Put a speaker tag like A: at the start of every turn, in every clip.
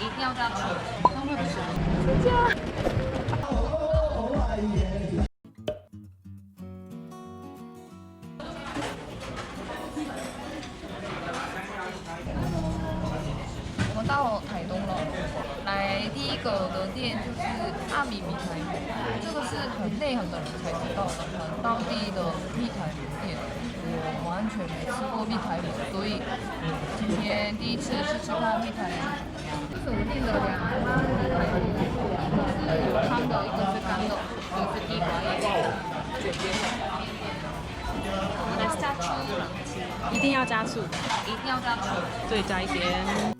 A: 一定要这样吃。
B: 那会不行。
A: 我到台东了，来第一个的店就是阿米米台鱼，这个是很内行的人才知道的，很当地的蜜台鱼店。我完全没吃过蜜台鱼，所以今天第一次试试看蜜台鱼。 这是我们订的两个蜜台鱼，一个是有汤的，一个是干的，一个是地瓜叶卷卷。我们来下去，
B: 一定要加醋，
A: 一定要这样吃。
B: 对，加一点。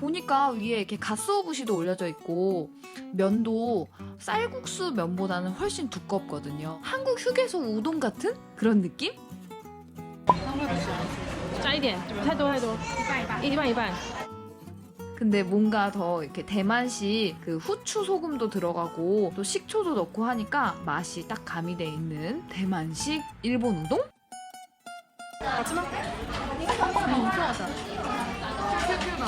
A: 보니까 위에 이렇게 가스오부시도 올려져 있고 면도 쌀국수 면보다는 훨씬 두껍거든요. 한국 휴게소 우동 같은 그런 느낌?
B: 那会不行。加一点，太多太多，一半一半。
A: 근데 뭔가 더 이렇게 대만식 그 후추 소금도 들어가고 또 식초도 넣고 하니까 맛이 딱 가미돼 있는 대만식 일본 우동?
B: 好吃吗？
A: 米做的，Q Q 的，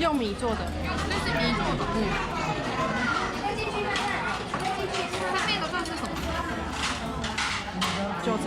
B: 用米做的。
A: 这是米做的。嗯。上面的算是什么？
B: 韭菜，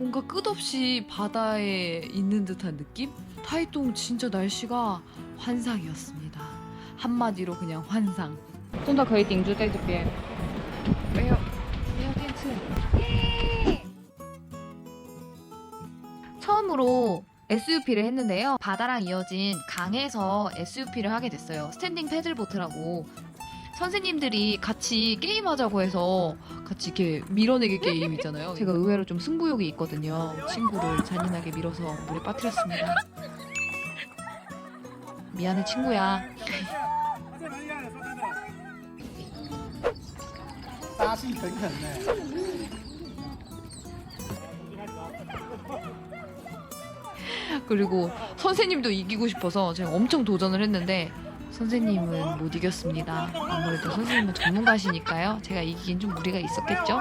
A: 뭔가 끝없이 바다에 있는 듯한 느낌? 타이동 진짜 날씨가 환상이었습니다. 한마디로 그냥 환상. 真的可以顶住在这边。没有，没有电池。 처음으로 SUP를 했는데요. 바다랑 이어진 강에서 SUP를 하게 됐어요. 스탠딩 패들보트라고 선생님들이 같이 게임하자고 해서 같이 이렇게 밀어내기 게임 있잖아요. 제가 의외로 좀 승부욕이 있거든요. 친구를 잔인하게 밀어서 물에 빠뜨렸습니다. 미안해 친구야. 그리고 선생님도 이기고 싶어서 제가 엄청 도전을 했는데 선생님은 못 이겼습니다. 아무래도 선생님은 전문가시니까요. 제가 이기긴 좀 무리가 있었겠죠?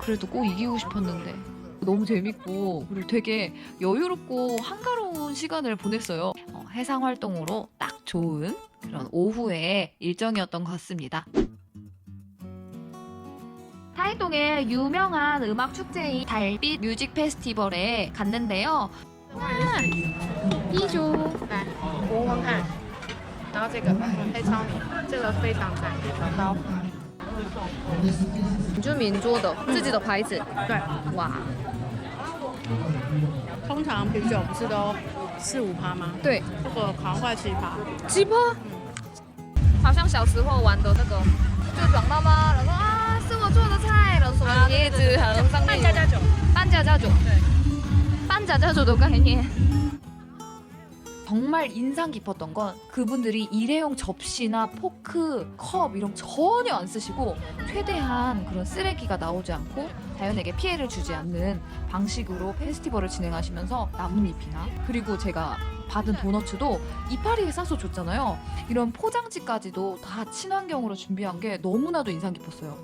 A: 그래도 꼭 이기고 싶었는데 너무 재밌고 그리고 되게 여유롭고 한가로운 시간을 보냈어요. 어, 해상 활동으로 딱 좋은 그런 오후의 일정이었던 것 같습니다. 타이동의 유명한 음악 축제인 달빛 뮤직 페스티벌에 갔는데요.
B: 一株，来，闻闻看。 然后这个黑糙米，这个非常赞，好。
A: 你就民做的自己的牌子，
B: 对，
A: 哇，
B: 通常啤酒不是都四五趴吗？
A: 对，
B: 这个好像快七趴。
A: 七趴，好像小时候玩的那个，就长大妈，然后啊是我做的菜，然后什么椰子，然后上面有
B: 半价加酒，
A: 半家家酒，
B: 对，
A: 半家家酒的概念。 정말 인상 깊었던 건 그분들이 일회용 접시나 포크, 컵 이런 거 전혀 안 쓰시고 최대한 그런 쓰레기가 나오지 않고 자연에게 피해를 주지 않는 방식으로 페스티벌을 진행하시면서 나뭇잎이나 그리고 제가 받은 도너츠도 이파리에 싸서 줬잖아요. 이런 포장지까지도 다 친환경으로 준비한 게 너무나도 인상 깊었어요.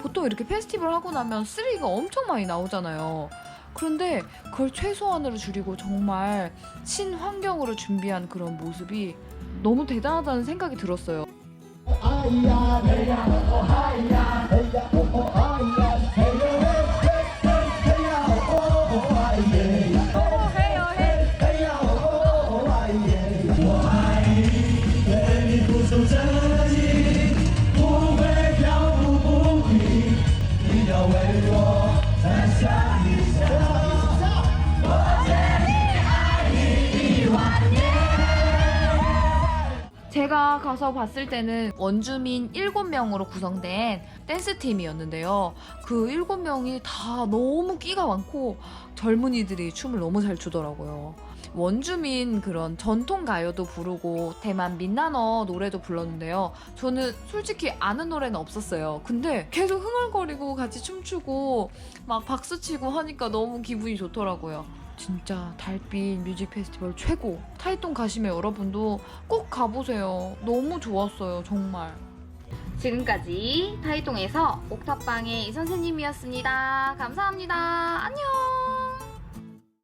A: 보통 이렇게 페스티벌 하고 나면 쓰레기가 엄청 많이 나오잖아요. 그런데 그걸 최소한으로 줄이고 정말 친환경으로 준비한 그런 모습이 너무 대단하다는 생각이 들었어요. 제가 가서 봤을 때는 원주민 7명으로 구성된 댄스 팀이었는데요. 그 7명이 다 너무 끼가 많고 젊은이들이 춤을 너무 잘 추더라고요. 원주민 그런 전통 가요도 부르고 대만 민나너 노래도 불렀는데요. 저는 솔직히 아는 노래는 없었어요. 근데 계속 흥얼거리고 같이 춤추고 막 박수치고 하니까 너무 기분이 좋더라고요. 진짜 달빛 뮤직 페스티벌 최고. 타이동 가시면 여러분도 꼭 가보세요. 너무 좋았어요, 정말.
B: 지금까지 타이동에서 옥탑방의 이 선생님이었습니다. 감사합니다. 안녕.